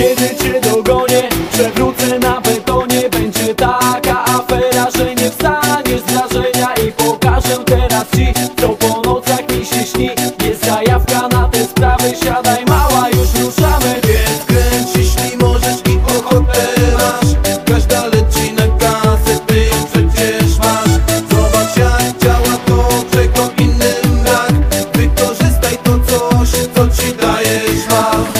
Kiedy cię dogonię, przewrócę na betonie. Będzie taka afera, że nie wstaniesz z wrażenia. I pokażę teraz ci, co po nocach mi się śni. Jest zajawka na te sprawy, siadaj. Mała, już ruszamy. Więc kręć jeśli możesz i ochotę masz. Każda leci na kasę, ty przecież masz. Zobacz jak działa to, czego innym brak. Wykorzystaj to coś, co ci daje szmal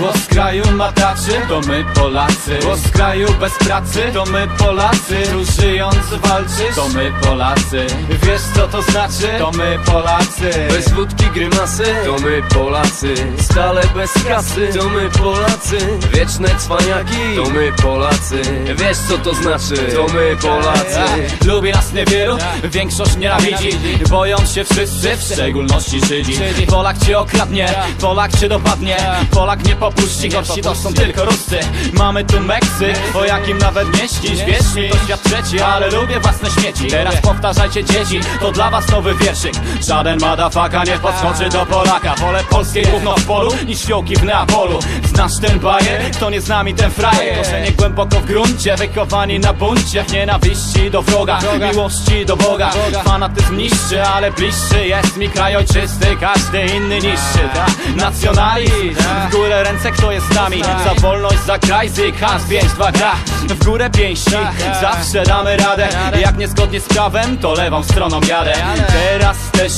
Bo z kraju mataczy, to my Polacy. Bo z kraju bez pracy, to my Polacy. Tu żyjąc walczysz, to my Polacy. Wiesz co to znaczy? To my Polacy. Bez wódki grymasy, to my Polacy. Stale bez kasy, to my Polacy. Wieczne cwaniaki, to my Polacy. Wiesz co to znaczy, to my Polacy. Lubi nas niewielu, większość nienawidzi Boją się wszyscy, w szczególności Żydzi. Polak cię okradnie, Polak cię dopadnie. Polak nie popuści, gorsi to są tylko Ruscy. Mamy tu Meksyk, o jakim nawet nie śnisz mi, to świat trzeci, ale lubię własne śmieci. Teraz powtarzajcie dzieci, to dla was nowy wierszyk. Żaden madafaka nie podskoczy do Polaka. Wolę polskie gówno w polu, niż fiołki w Neapolu. Znasz ten bajer? Kto nie z nami ten frajer. Korzenie głęboko w gruncie, wychowani na buncie. W nienawiści do wroga, miłości do Boga. Fanatyzm niszczy, ale bliższy jest mi kraj ojczysty. Każdy inny niższy, ta nacjonalizm. W górę ręce, kto jest z nami? Za wolność, za kraj, zyk, has, pięć, dwa, gra W górę pięści, zawsze damy radę. Jak niezgodnie z prawem, to lewą stroną jadę. Teraz też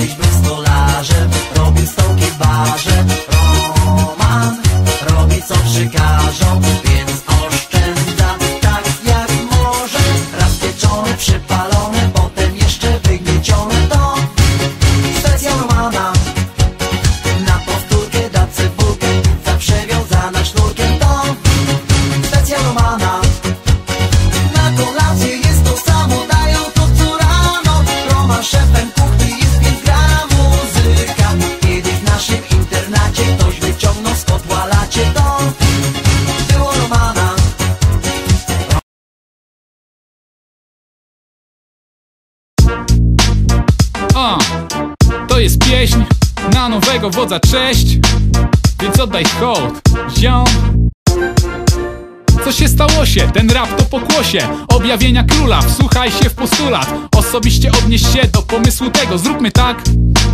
Hätte pieśń na nowego wodza, cześć. Więc oddaj hołd, ziom co się stało się? Ten rap to pokłosie. Objawienia króla, wsłuchaj się w postulat. Osobiście odnieś się do pomysłu tego. Zróbmy tak,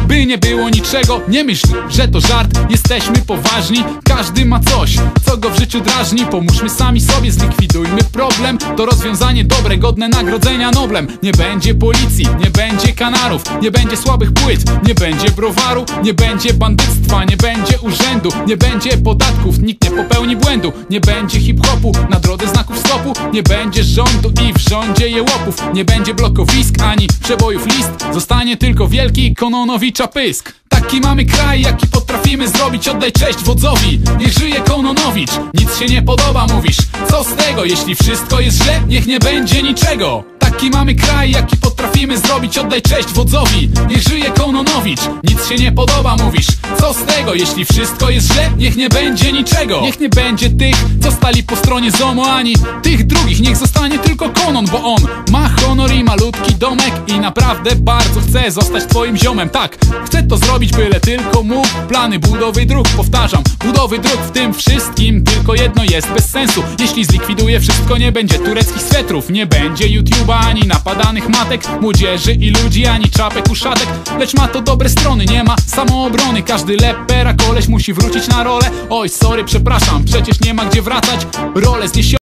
by nie było niczego. Nie myśl, że to żart, jesteśmy poważni. Każdy ma coś, co go w życiu drażni. Pomóżmy sami sobie, zlikwidujmy problem. To rozwiązanie dobre, godne nagrodzenia Noblem. Nie będzie policji, nie będzie kanarów. Nie będzie słabych płyt, nie będzie browaru. Nie będzie bandyctwa, nie będzie urzędu. Nie będzie podatków, nikt nie popełni błędu. Nie będzie hip-hopu, na drodze znaków stopu Nie będzie rządu i w rządzie jełopów Nie będzie blokowisk ani przebojów list. Zostanie tylko wielki Kononowicza pysk. Taki mamy kraj, jaki potrafimy zrobić. Oddaj cześć wodzowi, niech żyje Kononowicz. Nic się nie podoba, mówisz. Co z tego, jeśli wszystko jest źle Niech nie będzie niczego. Tak Taki mamy kraj, jaki potrafimy zrobić Oddaj cześć wodzowi, niech żyje Kononowicz Nic się nie podoba, mówisz. Co z tego, jeśli wszystko jest źle? Niech nie będzie niczego. Niech nie będzie tych, co stali po stronie ZOMO Ani tych drugich, niech zostanie tylko Konon Bo on ma honor i malutki domek. I naprawdę bardzo chce zostać twoim ziomem. Tak, chcę to zrobić, byle tylko mógł Plany budowy dróg, powtarzam Budowy dróg w tym wszystkim Tylko jedno jest bez sensu. Jeśli zlikwiduje wszystko, nie będzie tureckich swetrów Nie będzie YouTube'a, ani napadanych matek Młodzieży i ludzi, ani czapek uszatek Lecz ma to dobre strony, nie ma samoobrony. Każdy lepera koleś musi wrócić na rolę. Oj, sorry, przepraszam, przecież nie ma gdzie wracać. Rolę zniesioną